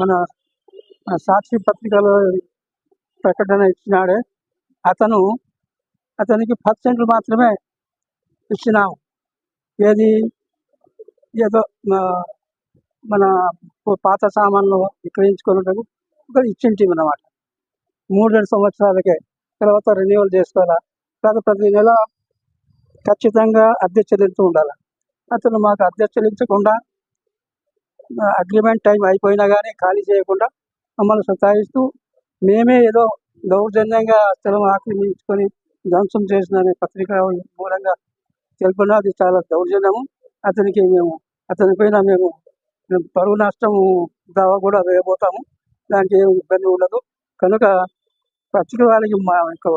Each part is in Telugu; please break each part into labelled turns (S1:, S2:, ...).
S1: మన సాక్షి పత్రికలో ప్రకటన ఇచ్చినాడే. అతను అతనికి పర్సెంట్లు మాత్రమే ఇచ్చినాము ఏది ఏదో మా- మన పాత సామాన్లు విక్రయించుకున్నట్టు ఒక ఇచ్చింటివి అన్నమాట. మూడు రెండు సంవత్సరాలకే. తర్వాత రెన్యువల్ చేసుకోవాలా? తర్వాత ప్రతి నెల ఖచ్చితంగా అద్దె చెల్లిస్తూ ఉండాలి? అతను మాకు అద్దె చెల్లించకుండా అగ్రిమెంట్ టైం అయిపోయినా కానీ ఖాళీ చేయకుండా మమ్మల్ని సతాయిస్తూ మేమే ఏదో దౌర్జన్యంగా స్థలం ఆక్రమించుకొని ధ్వంసం చేసిన పత్రిక మూలంగా తెలుపున అది చాలా దౌర్జన్యము. అతనికి మేము అతని పైన మేము పరువు నష్టం దావా కూడా వేయబోతాము. దానికి ఏమి ఇబ్బంది ఉండదు. కనుక పత్రిక వాళ్ళకి మా యొక్క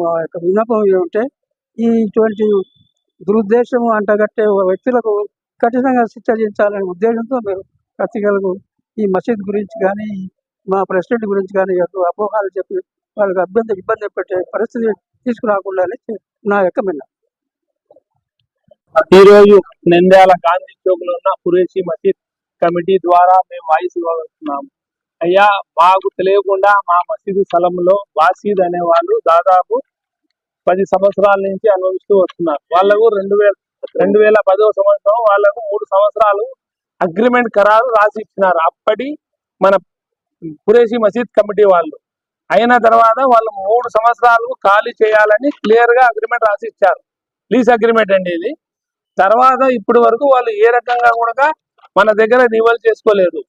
S1: మా యొక్క విన్నపం ఏమంటే ఈ ఇటువంటి దురుద్దేశము అంటగట్టే వ్యక్తులకు కఠినంగా శిక్షించాలనే ఉద్దేశంతో మీరు పత్రికలకు ఈ మసీద్ గురించి కానీ మా ప్రెసిడెంట్ గురించి కానీ అపోహాలు చెప్పి వాళ్ళకి అభ్యంతరం ఇబ్బంది పెట్టే పరిస్థితి తీసుకురాకుండా నా యొక్క మిన్న
S2: ఈరోజు రోజు నంద్యాల గాంధీ చౌక్లో ఉన్న కురేషి మసీద్ కమిటీ ద్వారా మేము వాయిస్ ఇవ్వగలుగుతున్నాము. అయ్యా మాకు తెలియకుండా మా మసీదు స్థలంలో వాసీద్ అనే వాళ్ళు దాదాపు పది సంవత్సరాల నుంచి అనుభవిస్తూ వస్తున్నారు. వాళ్ళకు రెండు వేల రెండు వేల పదో సంవత్సరం వాళ్ళకు మూడు సంవత్సరాలు అగ్రిమెంట్ ఖరారు రాసి ఇచ్చినారు. అప్పటి మన కురేషి మసీద్ కమిటీ వాళ్ళు. అయిన తర్వాత వాళ్ళు మూడు సంవత్సరాలు ఖాళీ చేయాలని క్లియర్గా అగ్రిమెంట్ రాసి ఇచ్చారు. లీజ్ అగ్రిమెంట్ అండి ఇది. తర్వాత ఇప్పటి వరకు వాళ్ళు ఏ రకంగా కూడా మన దగ్గర రివల్ చేసుకోలేదు.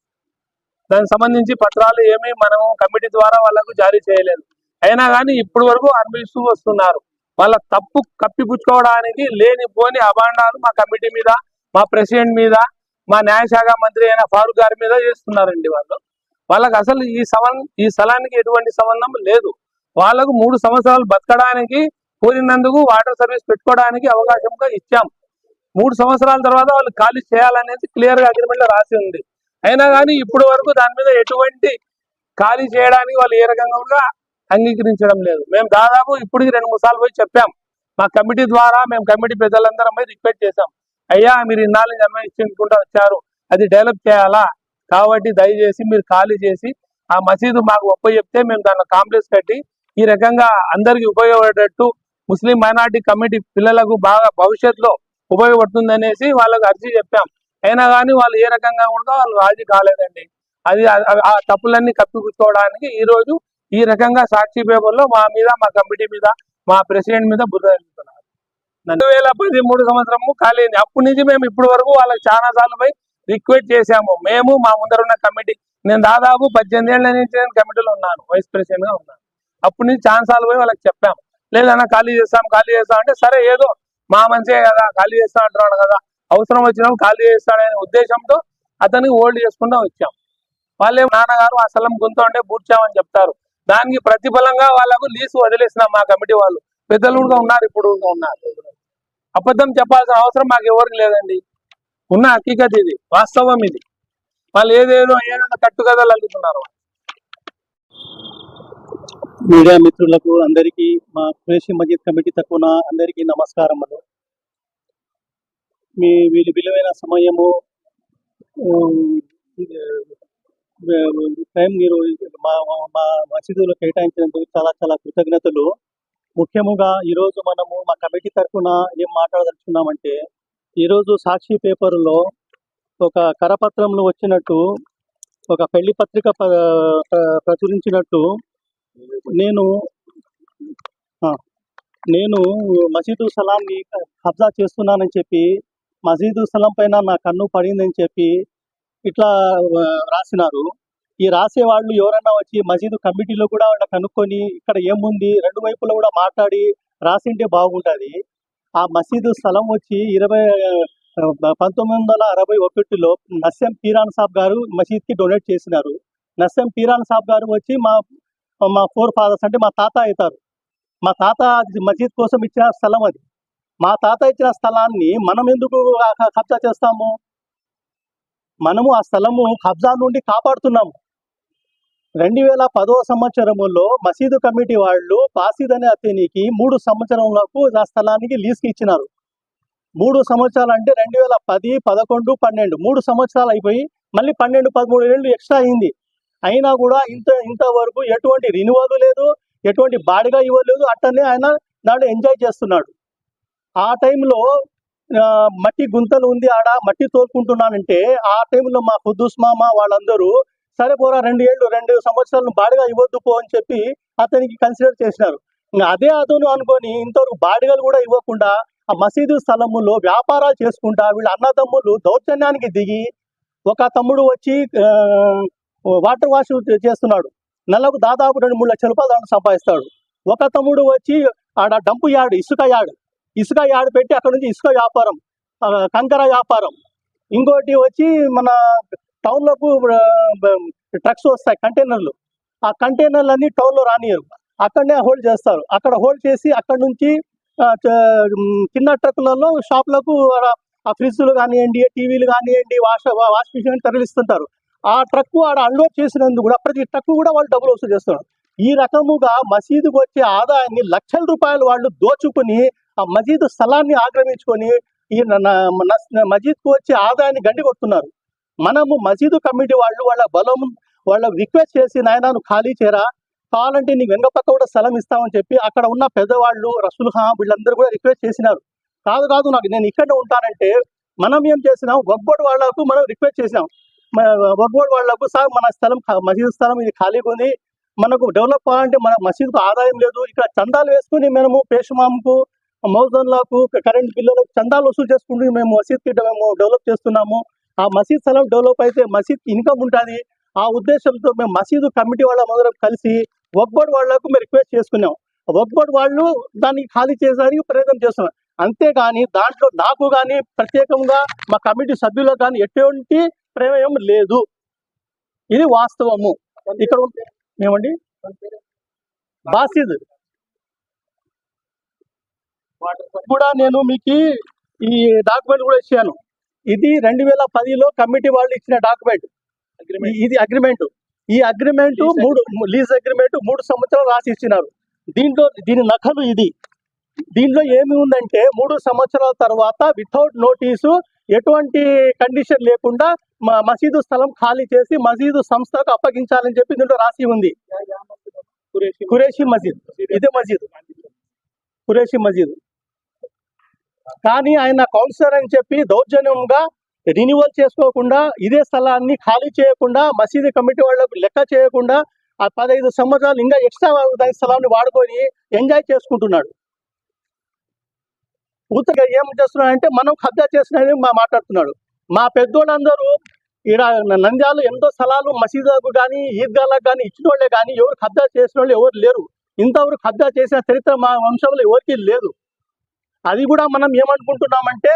S2: దానికి సంబంధించి పత్రాలు ఏమీ మనము కమిటీ ద్వారా వాళ్ళకు జారీ చేయలేదు. అయినా కానీ ఇప్పటి వరకు అనుభవిస్తూ వస్తున్నారు. వాళ్ళ తప్పు కప్పిపుచ్చుకోవడానికి లేనిపోని అభాండాలు మా కమిటీ మీద మా ప్రెసిడెంట్ మీద మా న్యాయశాఖ మంత్రి అయిన ఫారూక్ గారి మీద చేస్తున్నారండి వాళ్ళు. వాళ్ళకి అసలు ఈ సంబంధం ఈ స్థలానికి ఎటువంటి సంబంధం లేదు. వాళ్ళకు మూడు సంవత్సరాలు బతకడానికి కోరినందుకు వాటర్ సర్వీస్ పెట్టుకోవడానికి అవకాశంగా ఇచ్చాం. మూడు సంవత్సరాల తర్వాత వాళ్ళు ఖాళీ చేయాలనేది క్లియర్గా అగ్రిమెంట్లో రాసి ఉంది. అయినా కానీ ఇప్పటి వరకు దాని మీద ఎటువంటి ఖాళీ చేయడానికి వాళ్ళు ఏ రకంగా కూడా అంగీకరించడం లేదు. మేము దాదాపు ఇప్పటికి రెండు మూడు సార్లు పోయి చెప్పాం. మా కమిటీ ద్వారా మేము కమిటీ పెద్దలందరం పోయి రిక్వెస్ట్ చేశాం. అయ్యా మీరు ఇన్నాళ్ళు నిర్ణయించుకుంటూ వచ్చారు. అది డెవలప్ చేయాలా? కాబట్టి దయచేసి మీరు ఖాళీ చేసి ఆ మసీదు మాకు ఒప్ప చెప్తే మేము దాన్ని కాంప్లెక్స్ కట్టి ఈ రకంగా అందరికీ ఉపయోగపడేటట్టు ముస్లిం మైనార్టీ కమిటీ పిల్లలకు బాగా భవిష్యత్తులో ఉపయోగపడుతుంది అనేసి వాళ్ళకి అర్జీ చెప్పాం. అయినా కానీ వాళ్ళు ఏ రకంగా ఉందో వాళ్ళు రాజీ కాలేదండి. అది ఆ- తప్పులన్నీ కప్పిపుచ్చుకోవడానికి ఈరోజు ఈ రకంగా సాక్షి పేపర్లో మా మీద మా కమిటీ మీద మా ప్రెసిడెంట్ మీద బుర్ర వెళ్తున్నారు రెండు వేల పదిమూడు సంవత్సరము ఖాళీ అప్పటి నుంచి మేము ఇప్పటి వరకు వాళ్ళకి చాలా సార్లు పోయి రిక్వెస్ట్ చేశాము. మేము మా ముందర ఉన్న కమిటీ. నేను దాదాపు పద్దెనిమిది ఏళ్ళ నుంచి నేను కమిటీలో ఉన్నాను. వైస్ ప్రెసిడెంట్గా ఉన్నాను. అప్పటి నుంచి చాలా సార్లు పోయి వాళ్ళకి చెప్పాం లేదన్నా ఖాళీ చేస్తాం ఖాళీ చేస్తాం అంటే సరే ఏదో మా మంచిగా కదా ఖాళీ చేస్తా అంటున్నాడు కదా. అవసరం వచ్చినప్పుడు ఖాళీ చేస్తాడనే ఉద్దేశంతో అతనికి ఓల్డ్ చేసుకుంటూ వచ్చాం. వాళ్ళే నాన్నగారు ఆ స్థలం గుంత ఉంటే పూడ్చామని చెప్తారు. దానికి ప్రతిఫలంగా వాళ్ళకు లీజు వదిలేసిన మా కమిటీ వాళ్ళు. పెద్దలు కూడా ఉన్నారు ఇప్పుడు కూడా ఉన్నారు. అబద్ధం చెప్పాల్సిన అవసరం మాకు ఎవరికి లేదండి. ఉన్న హకీకత్ ఇది వాస్తవం ఇది. వాళ్ళు ఏదేదో ఏదైనా కట్టుకథలు అల్లుతున్నారు.
S3: మీడియా మిత్రులకు అందరికీ మా క్రేషి మజీద్ కమిటీ తరఫున అందరికీ నమస్కారములు. మీ వీళ్ళు విలువైన సమయము టైం మీరు మా మా- మా మసీదులో కేటాయించినందుకు చాలా చాలా కృతజ్ఞతలు. ముఖ్యముగా ఈరోజు మనము మా కమిటీ తరఫున ఏం మాట్లాడదలుచుకున్నామంటే ఈరోజు సాక్షి పేపర్లో ఒక కరపత్రంలో వచ్చినట్టు ఒక పెళ్ళి పత్రిక ప్రచురించినట్టు నేను నేను మసీదు స్థలాన్ని కబ్జా చేస్తున్నానని చెప్పి మసీదు స్థలం పైన నా కన్ను పడిందని చెప్పి ఇట్లా రాసినారు. ఈ రాసే వాళ్ళు ఎవరన్నా వచ్చి మసీదు కమిటీలో కూడా వాళ్ళ కనుక్కొని ఇక్కడ ఏముంది? రెండు వైపులో కూడా మాట్లాడి రాసింటే బాగుంటుంది. ఆ మసీదు స్థలం వచ్చి ఇరవై పంతొమ్మిది వందల అరవై ఒకటిలో నస్యం పీరాన్ సాబ్ గారు మసీద్కి డొనేట్ చేసినారు. నస్యం పీరాన్ సాబ్ గారు వచ్చి మా మా ఫోర్ ఫాదర్స్ అంటే మా తాత అవుతారు. మా తాత మసీద్ కోసం ఇచ్చిన స్థలం అది. మా తాత ఇచ్చిన స్థలాన్ని మనం ఎందుకు కబ్జా చేస్తాము? మనము ఆ స్థలము కబ్జా నుండి కాపాడుతున్నాము. రెండు వేల పదో సంవత్సరములో మసీదు కమిటీ వాళ్ళు పాసిద్ అనే అతనికి మూడు సంవత్సరములకు ఆ స్థలానికి లీజ్కి ఇచ్చినారు. మూడు సంవత్సరాలు అంటే రెండు వేల పది పదకొండు పన్నెండు. మూడు సంవత్సరాలు అయిపోయి మళ్ళీ పన్నెండు పదమూడు ఏళ్ళు ఎక్స్ట్రా అయింది. అయినా కూడా ఇంత ఇంతవరకు ఎటువంటి రినివల్ లేదు ఎటువంటి బాడిగా ఇవ్వలేదు అట్టనే ఆయన నాడు ఎంజాయ్ చేస్తున్నాడు. ఆ టైంలో మట్టి గుంతలు ఉంది ఆడ మట్టి తోలుకుంటున్నానంటే ఆ టైంలో మా ఖుద్దూస్ మామ వాళ్ళందరూ సరే పోరా రెండు ఏళ్ళు రెండు సంవత్సరాలు బాడిగా ఇవ్వద్దు పో అని చెప్పి అతనికి కన్సిడర్ చేసినారు. అదే అతను అనుకొని ఇంతవరకు బాడిగలు కూడా ఇవ్వకుండా ఆ మసీదు స్థలములో వ్యాపారాలు చేసుకుంటా వీళ్ళ అన్నదమ్ములు దౌర్జన్యానికి దిగి ఒక తమ్ముడు వచ్చి వాటర్ వాష్ చేస్తున్నాడు. నెలకు దాదాపు రెండు మూడు లక్షల రూపాయలు సంపాదిస్తాడు. ఒక తమ్ముడు వచ్చి ఆడ డంపు యార్డ్ ఇసుక యార్డ్ ఇసుక యార్డ్ పెట్టి అక్కడ నుంచి ఇసుక వ్యాపారం కంకర వ్యాపారం. ఇంకోటి వచ్చి మన టౌన్లోపు ట్రక్స్ వస్తాయి కంటైనర్లు. ఆ కంటైనర్లు అన్నీ టౌన్లో రానియరు అక్కడనే హోల్డ్ చేస్తారు. అక్కడ హోల్డ్ చేసి అక్కడ నుంచి చిన్న ట్రక్కులలో షాప్లకు ఆ- ఫ్రిడ్జ్లు కానివ్వండి టీవీలు కానివ్వండి వాష్ వాష్ మిషన్ తరలిస్తుంటారు. ఆ ట్రక్ ఆడ అన్లోడ్ చేసినందుకు కూడా ప్రతి ట్రక్ కూడా వాళ్ళు డబ్బులు వసూలు చేస్తున్నారు. ఈ రకముగా మసీదుకు వచ్చే ఆదాయాన్ని లక్షల రూపాయలు వాళ్ళు దోచుకుని ఆ మసీదు స్థలాన్ని ఆక్రమించుకొని ఈ మసీద్కు వచ్చే ఆదాయాన్ని గండి కొడుతున్నారు మనము మసీదు కమిటీ వాళ్ళు వాళ్ళ బలం వాళ్ళ రిక్వెస్ట్ చేసి నాయన నువ్వు ఖాళీ చేరా కావాలంటే నీ వెంగ పక్క కూడా స్థలం ఇస్తామని చెప్పి అక్కడ ఉన్న పెద్దవాళ్ళు రసూల్ హా వీళ్ళందరూ కూడా రిక్వెస్ట్ చేసినారు. కాదు కాదు నాకు నేను ఇక్కడే ఉంటానంటే మనం ఏం చేసినాం? వగ్బోర్డ్ వాళ్ళకు మనం రిక్వెస్ట్ చేసినాం. వగ్బోర్డ్ వాళ్ళకు సార్ మన స్థలం మసీదు స్థలం ఇది ఖాళీగా ఉంది. మనకు డెవలప్ కావాలంటే మన మసీదుకు ఆదాయం లేదు. ఇక్కడ చందాలు వేసుకుని మేము పేషమాంకు మౌజన్లకు కరెంట్ బిల్లులకు చందాలు వసూలు చేసుకుంటూ మేము మసీద్కి మేము డెవలప్ చేస్తున్నాము. ఆ మసీద్ స్థలం డెవలప్ అయితే మసీద్ ఇన్కమ్ ఉంటుంది. ఆ ఉద్దేశంతో మేము మసీదు కమిటీ వాళ్ళ మొదలు కలిసి వక్బోర్డ్ వాళ్ళకు మేము రిక్వెస్ట్ చేసుకున్నాం. వక్బోర్డ్ వాళ్ళు దాన్ని ఖాళీ చేసేదానికి ప్రయత్నం చేస్తున్నారు. అంతేగాని దాంట్లో నాకు కానీ ప్రత్యేకంగా మా కమిటీ సభ్యులకు కానీ ఎటువంటి ప్రమేయం లేదు. ఇది వాస్తవము. ఇక్కడ ఏమండి? బాసిద్. కూడా నేను మీకు ఈ డాక్యుమెంట్ కూడా ఇచ్చాను. ఇది రెండు వేల పదిలో కమిటీ వాళ్ళు ఇచ్చిన డాక్యుమెంట్ ఇది అగ్రిమెంట్ ఈ అగ్రిమెంట్ మూడు లీజ్ అగ్రిమెంట్ మూడు సంవత్సరాలు రాసి ఇచ్చినారు. దీంట్లో దీని నకలు ఇది. దీంట్లో ఏమి ఉందంటే మూడు సంవత్సరాల తర్వాత వితౌట్ నోటీసు ఎటువంటి కండిషన్ లేకుండా మ- మసీదు స్థలం ఖాళీ చేసి మసీదు సంస్థకు అప్పగించాలని చెప్పి దీంట్లో రాసి ఉంది.
S2: కురేషి
S3: మసీద్. ఇదే మసీద్. కురేషి మసీద్. కానీ ఆయన కౌన్సిలర్ అని చెప్పి దౌర్జన్యంగా రినివల్ చేసుకోకుండా ఇదే స్థలాన్ని ఖాళీ చేయకుండా మసీదు కమిటీ వాళ్ళకు లెక్క చేయకుండా ఆ పదహైదు సంవత్సరాలు ఇంకా ఎక్స్ట్రా దాని స్థలాన్ని వాడుకొని ఎంజాయ్ చేసుకుంటున్నాడు. పూర్తిగా ఏం చేస్తున్నాడు అంటే మనం కబ్జా చేస్తున్నాడని మా మాట్లాడుతున్నాడు. మా పెద్దోళ్ళందరూ ఈడ నంద్యాలు ఎంతో స్థలాలు మసీదులకు కానీ ఈద్గాలకు కానీ ఇచ్చిన వాళ్ళే కానీ ఎవరు కబ్జా చేసిన వాళ్ళు ఎవరు లేరు. ఇంతవరకు కబ్జా చేసిన చరిత్ర మా వంశంలో ఎవరికీ లేదు. అది కూడా మనం ఏమనుకుంటున్నామంటే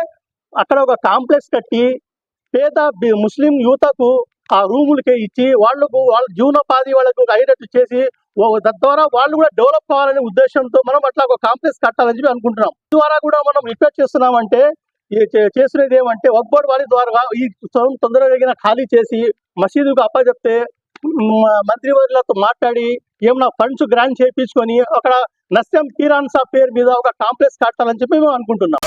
S3: అక్కడ ఒక కాంప్లెక్స్ కట్టి పేద బి- ముస్లిం యువతకు ఆ రూములకి ఇచ్చి వాళ్ళకు వాళ్ళ జీవనోపాధి వాళ్ళకు అయ్యేటట్టు చేసి తద్వారా వాళ్ళు కూడా డెవలప్ కావాలనే ఉద్దేశంతో మనం అట్లా ఒక కాంప్లెక్స్ కట్టాలని చెప్పి అనుకుంటున్నాం. ద్వారా కూడా మనం రిక్వెస్ట్ చేస్తున్నామంటే చేసినది ఏమంటే వక్బోర్డ్ వారి ద్వారా ఈ స్థలం తొందరగా ఖాళీ చేసి మసీదుకు అప్పచెప్తే మంత్రివర్యులతో మాట్లాడి ఏమన్నా ఫండ్స్ గ్రాంట్ చేయించుకొని అక్కడ నస్యం కిరాన్ సాబ్ పేరు మీద ఒక కాంప్లెక్స్ కట్టాలని చెప్పి మేము అనుకుంటున్నాం.